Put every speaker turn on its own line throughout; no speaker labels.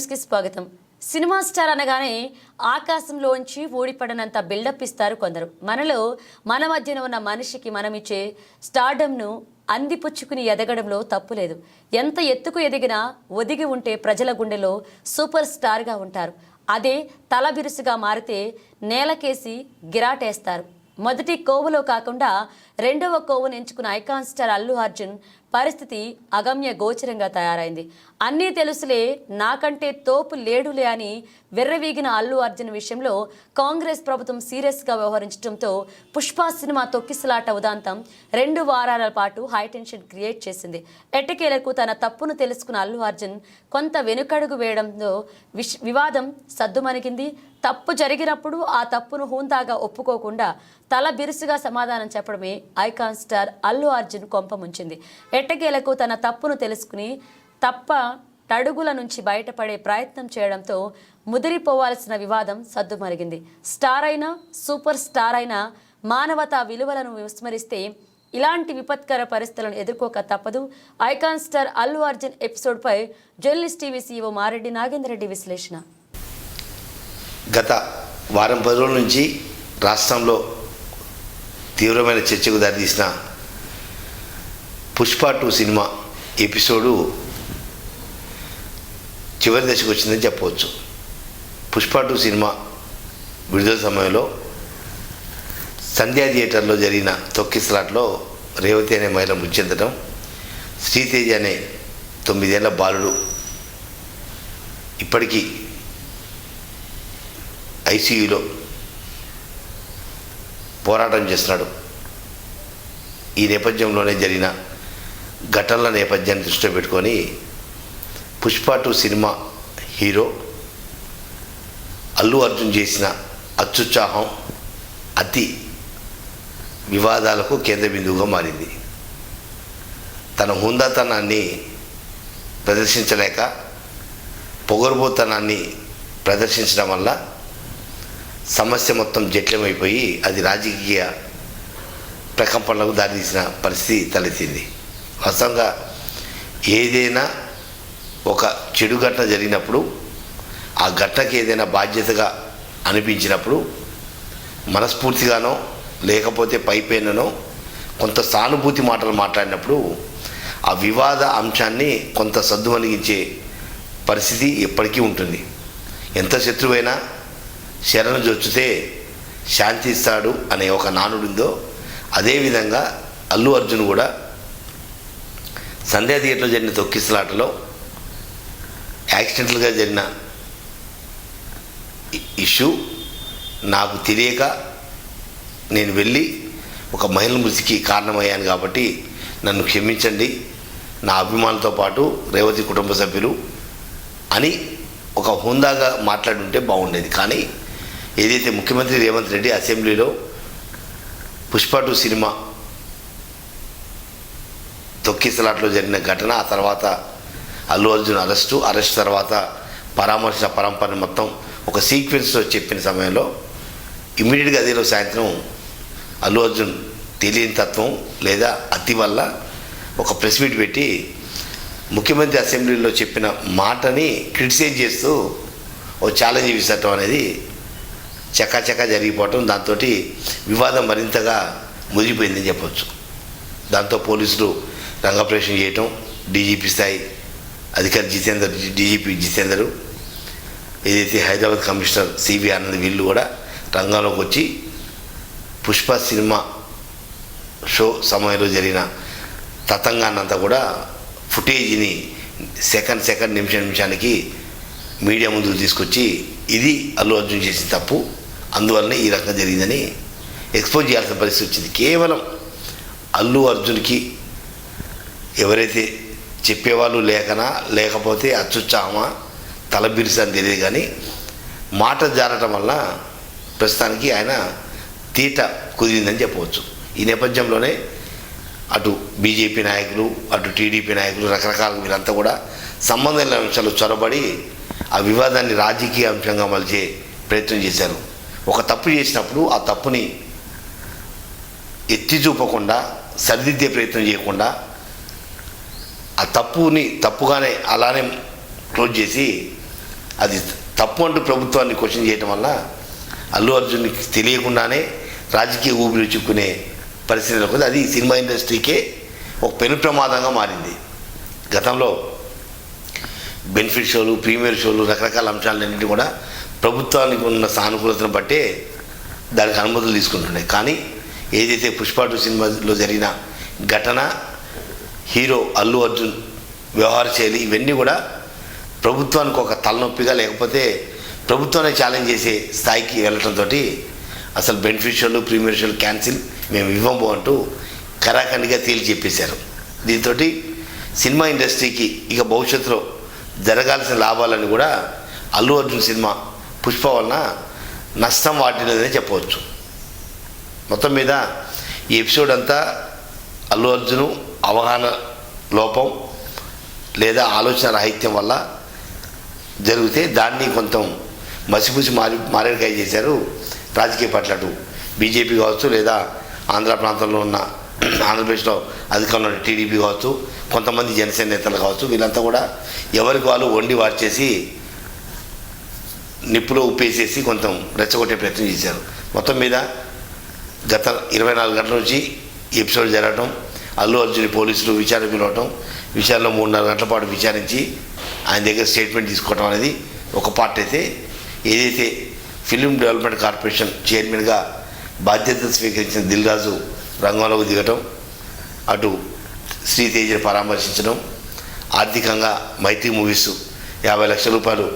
న్యూస్కి స్వాగతం. Cinema star అనగానే ఆకాశంలోంచి ఊడిపడనంత బిల్డప్ ఇస్తారు కొందరు. మనలో మన మధ్యన ఉన్న మనిషికి మనమిచ్చే స్టార్డమ్ను అందిపుచ్చుకుని ఎదగడంలో తప్పు లేదు. ఎంత ఎత్తుకు ఎదిగినా ఒదిగి ఉంటే ప్రజల గుండెలో సూపర్ స్టార్గా ఉంటారు. అదే తల బిరుసుగా మారితే నేలకేసి గిరాటేస్తారు. మొదటి కోవలో కాకుండా రెండవ కోవను ఎంచుకున్న ఐకాన్ స్టార్ అల్లు అర్జున్ పరిస్థితి అగమ్య గోచరంగా తయారైంది. అన్నీ తెలుసులే నాకంటే తోపు లేడులే అని వెర్రవీగిన అల్లు అర్జున్ విషయంలో కాంగ్రెస్ ప్రభుత్వం సీరియస్గా వ్యవహరించడంతో పుష్ప సినిమా తొక్కిసలాట ఉదాంతం రెండు వారాల పాటు హైటెన్షన్ క్రియేట్ చేసింది. ఎట్టకేలకు తన తప్పును తెలుసుకున్న అల్లు అర్జున్ కొంత వెనుకడుగు వేయడంతో విష్ వివాదం సద్దుమణిగింది. తప్పు జరిగినప్పుడు ఆ తప్పును హూందాగా ఒప్పుకోకుండా తల బిరుసుగా సమాధానం చెప్పడమే ఐకాన్ స్టార్ అల్లు అర్జున్ కొంప ముంచింది. ఎట్టకేలకు తన తప్పును తెలుసుకుని తప్ప తడుగుల నుంచి బయటపడే ప్రయత్నం చేయడంతో ముదిరిపోవాల్సిన వివాదం సద్దుమరిగింది. స్టార్ అయినా సూపర్ స్టార్ అయినా మానవతా విలువలను విస్మరిస్తే ఇలాంటి విపత్కర పరిస్థితులను ఎదుర్కోక తప్పదు. Icon star Allu Arjun ఎపిసోడ్పై journalist TV CEO Mareddy Nagender Reddy విశ్లేషణ.
గత వారం పది రోజుల నుంచి రాష్ట్రంలో తీవ్రమైన చర్చకు దారితీసిన పుష్ప టూ సినిమా ఎపిసోడు చివరి దశకు వచ్చిందని చెప్పవచ్చు. పుష్ప టూ సినిమా విడుదల సమయంలో సంధ్యా థియేటర్లో జరిగిన తొక్కిస్లాట్లో రేవతి అనే మహిళ మృతి చెందడం శ్రీతేజ్ అనే తొమ్మిదేళ్ళ బాలుడు ఇప్పటికీ ఐసీయూలో పోరాటం చేస్తున్నాడు. ఈ నేపథ్యంలోనే జరిగిన ఘటనల నేపథ్యాన్ని దృష్టిలో పెట్టుకొని Pushpa two cinema hero Allu Arjun చేసిన అత్యుత్సాహం అతి వివాదాలకు కేంద్ర బిందువుగా మారింది. తన హుందాతనాన్ని ప్రదర్శించలేక పొగరుబోతనాన్ని ప్రదర్శించడం వల్ల సమస్య మొత్తం జట్లమైపోయి అది రాజకీయ ప్రకంపనలకు దారితీసిన పరిస్థితి తలెత్తింది. వాస్తవంగా ఏదైనా ఒక చెడు ఘటన జరిగినప్పుడు ఆ ఘటనకి ఏదైనా బాధ్యతగా అనిపించినప్పుడు మనస్ఫూర్తిగానో లేకపోతే పైపైననో కొంత సానుభూతి మాటలు మాట్లాడినప్పుడు ఆ వివాద అంశాన్ని కొంత సద్దుమణిగించే పరిస్థితి ఎప్పటికీ ఉంటుంది. ఎంత శత్రువైనా శరణు జొచ్చితే శాంతి ఇస్తాడు అనే ఒక నానుడిందో అదేవిధంగా అల్లు అర్జున్ కూడా సంధ్యా థియేటర్లో జరిగిన తొక్కిసలాటలో యాక్సిడెంటల్గా జరిగిన ఇష్యూ నాకు తెలియక నేను వెళ్ళి ఒక మహిళ మృతికి కారణమయ్యాను కాబట్టి నన్ను క్షమించండి. నా అభిమానులతో పాటు రేవతి కుటుంబ సభ్యులు అని ఒక హుందాగా మాట్లాడుంటే బాగుండేది. కానీ ఏదైతే ముఖ్యమంత్రి రేవంత్ రెడ్డి అసెంబ్లీలో పుష్ప టూ సినిమా తొక్కిసలాట్లో జరిగిన ఘటన ఆ తర్వాత అల్లు అర్జున్ అరెస్టు అరెస్ట్ తర్వాత పరామర్శ పరంపర మొత్తం ఒక సీక్వెన్స్లో చెప్పిన సమయంలో ఇమ్మీడియట్గా అదే రోజు సాయంత్రం అల్లు అర్జున్ తెలియని తత్వం లేదా అతి వల్ల ఒక ప్రెస్ మీట్ పెట్టి ముఖ్యమంత్రి అసెంబ్లీలో చెప్పిన మాటని క్రిటిసైజ్ చేస్తూ ఓ ఛాలెంజ్ విసరటం అనేది చకాచకా జరిగిపోవటం దాంతో వివాదం మరింతగా ముదిరిపోయిందని చెప్పవచ్చు దాంతో పోలీసులు రంగాపరేషన్ చేయటం డీజీపీ స్థాయి అధికారి జితేందర్ డీజీపీ జితేందర్ ఏదైతే హైదరాబాద్ కమిషనర్ సివి ఆనంద్ వీళ్ళు కూడా రంగంలోకి వచ్చి పుష్ప సినిమా షో సమయంలో జరిగిన తతంగాన్నంతా కూడా ఫుటేజీని సెకండ్ సెకండ్ నిమిషం నిమిషానికి మీడియా ముందుకు తీసుకొచ్చి ఇది అల్లు అర్జున్ చేసిన తప్పు అందువల్లనే ఈ రకంగా జరిగిందని ఎక్స్పోజ్ చేయాల్సిన పరిస్థితి వచ్చింది. కేవలం అల్లు అర్జున్కి ఎవరైతే చెప్పేవాళ్ళు లేకనా లేకపోతే అత్యుత్సాహమా తలబిరిసి అని తెలియదు కానీ మాట జారటం వల్ల ప్రస్తుతానికి ఆయన తీట కుదిరిందని చెప్పవచ్చు. ఈ నేపథ్యంలోనే అటు బీజేపీ నాయకులు అటు టీడీపీ నాయకులు రకరకాల వీరంతా కూడా సంబంధం లేని అంశాలు చొరబడి ఆ వివాదాన్ని రాజకీయ అంశంగా మలిచే ప్రయత్నం చేశారు. ఒక తప్పు చేసినప్పుడు ఆ తప్పుని ఎత్తి చూపకుండా సరిదిద్దే ప్రయత్నం చేయకుండా ఆ తప్పుని తప్పుగానే అలానే క్లోజ్ చేసి అది తప్పు అంటూ ప్రభుత్వాన్ని క్వశ్చన్ చేయటం వల్ల అల్లు అర్జున్కి తెలియకుండానే రాజకీయ ఊపిరి చిక్కునే పరిస్థితులకు అది సినిమా ఇండస్ట్రీకే ఒక పెను ప్రమాదంగా మారింది. గతంలో బెనిఫిట్ షోలు ప్రీమియర్ షోలు రకరకాల అంశాలన్నింటి కూడా ప్రభుత్వానికి ఉన్న సానుకూలతను బట్టే దానికి అనుమతులు తీసుకుంటున్నాయి కానీ ఏదైతే పుష్ప టూ సినిమాలో జరిగిన ఘటన హీరో అల్లు అర్జున్ వ్యవహార శైలి ఇవన్నీ కూడా ప్రభుత్వానికి ఒక తలనొప్పిగా లేకపోతే ప్రభుత్వాన్ని ఛాలెంజ్ చేసే స్థాయికి వెళ్ళటంతో అసలు బెనిఫిషియల్ ప్రీమియర్షియల్ క్యాన్సిల్ మేము ఇవ్వము అంటూ కరాఖండిగా తేల్చి చెప్పేశారు. దీంతో సినిమా ఇండస్ట్రీకి ఇక భవిష్యత్తులో జరగాల్సిన లాభాలని కూడా అల్లు అర్జున్ సినిమా పుష్ప వలన నష్టం వాటిల్లదనే చెప్పవచ్చు. మొత్తం మీద ఈ ఎపిసోడ్ అంతా అల్లు అర్జును అవగాహన లోపం లేదా ఆలోచన రాహిత్యం వల్ల జరిగితే దాన్ని కొంత మసిపూసి మారి మారేడుకాయ చేశారు రాజకీయ పట్ల అటు బీజేపీ కావచ్చు లేదా ఆంధ్ర ప్రాంతంలో ఉన్న ఆంధ్రప్రదేశ్లో అధికారంలో ఉన్న టీడీపీ కావచ్చు కొంతమంది జనసేన నేతలు కావచ్చు వీళ్ళంతా కూడా ఎవరికి వాళ్ళు వండి వార్చేసి నిప్పులో ఉప్పేసేసి కొంత రెచ్చగొట్టే ప్రయత్నం చేశారు. మొత్తం మీద గత ఇరవై నాలుగు గంటల నుంచి ఎపిసోడ్ జరగడం అల్లు అర్జున్ పోలీసులు విచారణ పిలవటం విచారణలో మూడున్నర గంటల పాటు విచారించి ఆయన దగ్గర స్టేట్మెంట్ తీసుకోవడం అనేది ఒక పార్ట్ అయితే. ఏదైతే ఫిలిం డెవలప్మెంట్ కార్పొరేషన్ చైర్మన్గా బాధ్యతలు స్వీకరించిన దిల్ రాజు రంగంలోకి దిగటం అటు శ్రీతేజని పరామర్శించడం ఆర్థికంగా మైత్రి మూవీస్ యాభై లక్షల రూపాయలు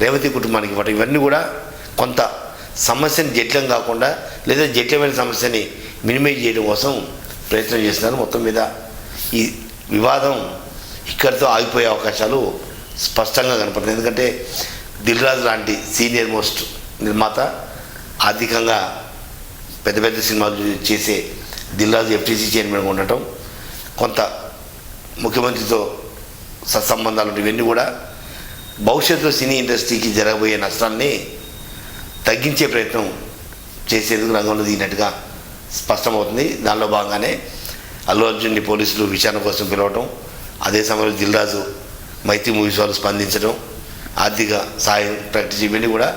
రేవతి కుటుంబానికి ఇవ్వటం ఇవన్నీ కూడా కొంత సమస్యని జట్లం కాకుండా లేదా జట్లమైన సమస్యని మినిమైజ్ చేయడం కోసం ప్రయత్నం చేస్తున్నారు. మొత్తం మీద ఈ వివాదం ఇక్కడితో ఆగిపోయే అవకాశాలు స్పష్టంగా కనపడుతుంది ఎందుకంటే దిల్ రాజు లాంటి సీనియర్ మోస్ట్ నిర్మాత ఆర్థికంగా పెద్ద పెద్ద సినిమాలు చేసే దిల్ రాజు ఎఫ్టీసీ చైర్మన్గా ఉండటం కొంత ముఖ్యమంత్రితో సత్సంబంధాలు ఇవన్నీ కూడా భవిష్యత్తులో సినీ ఇండస్ట్రీకి జరగబోయే నష్టాన్ని తగ్గించే ప్రయత్నం చేసేందుకు రంగంలో దిగినట్టుగా స్పష్టమవుతుంది. దానిలో భాగంగానే అల్లు అర్జున్ని పోలీసులు విచారణ కోసం పిలవటం అదే సమయంలో దిల్రాజు మైత్రి మూవీస్ వాళ్ళు స్పందించడం ఆర్థిక సాయం ప్రకటించి ఇవన్నీ కూడా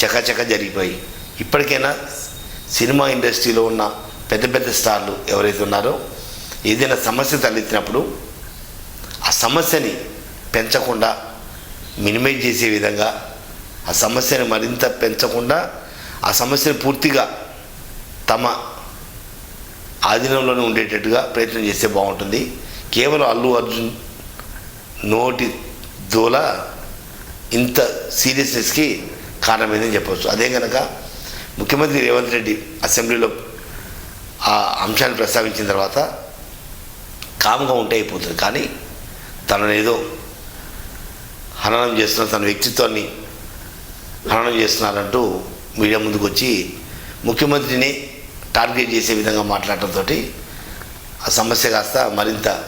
చకచక జరిగిపోయి ఇప్పటికైనా సినిమా ఇండస్ట్రీలో ఉన్న పెద్ద పెద్ద స్టార్లు ఎవరైతే ఉన్నారో ఏదైనా సమస్య తలెత్తినప్పుడు ఆ సమస్యని పెంచకుండా మినిమైజ్ చేసే విధంగా ఆ సమస్యను మరింత పెంచకుండా ఆ సమస్యను పూర్తిగా తమ ఆధీనంలోనే ఉండేటట్టుగా ప్రయత్నం చేస్తే బాగుంటుంది. కేవలం అల్లు అర్జున్ నోటి దూల ఇంత సీరియస్నెస్కి కారణమైందని చెప్పవచ్చు అదే కనుక ముఖ్యమంత్రి రేవంత్ రెడ్డి అసెంబ్లీలో ఆ అంశాన్ని ప్రస్తావించిన తర్వాత కామ్గా ఉంటే అయిపోతుంది. కానీ తనను ఏదో హననం చేస్తున్న తన వ్యక్తిత్వాన్ని హననం చేస్తున్నారంటూ మీడియా ముందుకు వచ్చి ముఖ్యమంత్రిని టార్గెట్ చేసే విధంగా మాట్లాడటంతో ఆ సమస్య కాస్త మరింత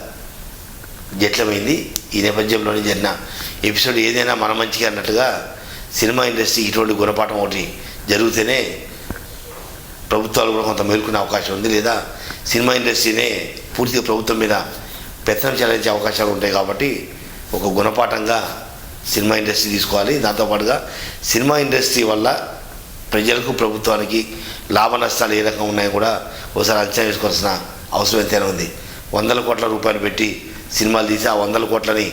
జట్లమైంది. ఈ నేపథ్యంలోనే జరిగిన ఎపిసోడ్ ఏదైనా మన మంచిగా అన్నట్టుగా సినిమా ఇండస్ట్రీ ఇటువంటి గుణపాఠం ఒకటి జరిగితేనే ప్రభుత్వాలు కూడా కొంత మేల్కొనే అవకాశం ఉంది. లేదా సినిమా ఇండస్ట్రీనే పూర్తిగా ప్రభుత్వం మీద పెత్తనం చెల్లించే అవకాశాలు ఉంటాయి కాబట్టి ఒక గుణపాఠంగా సినిమా ఇండస్ట్రీ తీసుకోవాలి. దాంతోపాటుగా సినిమా ఇండస్ట్రీ వల్ల ప్రజలకు ప్రభుత్వానికి లాభ నష్టాలు ఏ రకంగా ఉన్నాయో కూడా ఒకసారి అంచనా వేసుకోవాల్సిన అవసరం ఎంతైనా ఉంది. వందల కోట్ల రూపాయలు పెట్టి సినిమాలు తీసి ఆ వందల కోట్లని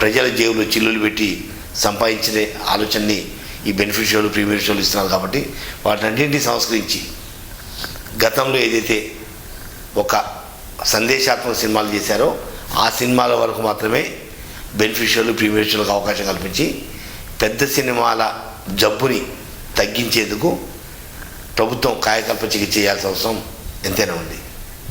ప్రజల జేబులో చిల్లులు పెట్టి సంపాదించే ఆలోచనని ఈ బెనిఫిషియర్లు ప్రీమియర్ షోలు ఇస్తున్నారు కాబట్టి వాటన్నింటినీ సంస్కరించి గతంలో ఏదైతే ఒక సందేశాత్మక సినిమాలు చేశారో ఆ సినిమాల వరకు మాత్రమే బెనిఫిషియర్లు ప్రీమియర్ షోలకు అవకాశం కల్పించి పెద్ద సినిమాల జబ్బుని తగ్గించేందుకు ప్రభుత్వం కాయకల్ప చికిత్స చేయాల్సిన అవసరం ఎంతైనా ఉంది.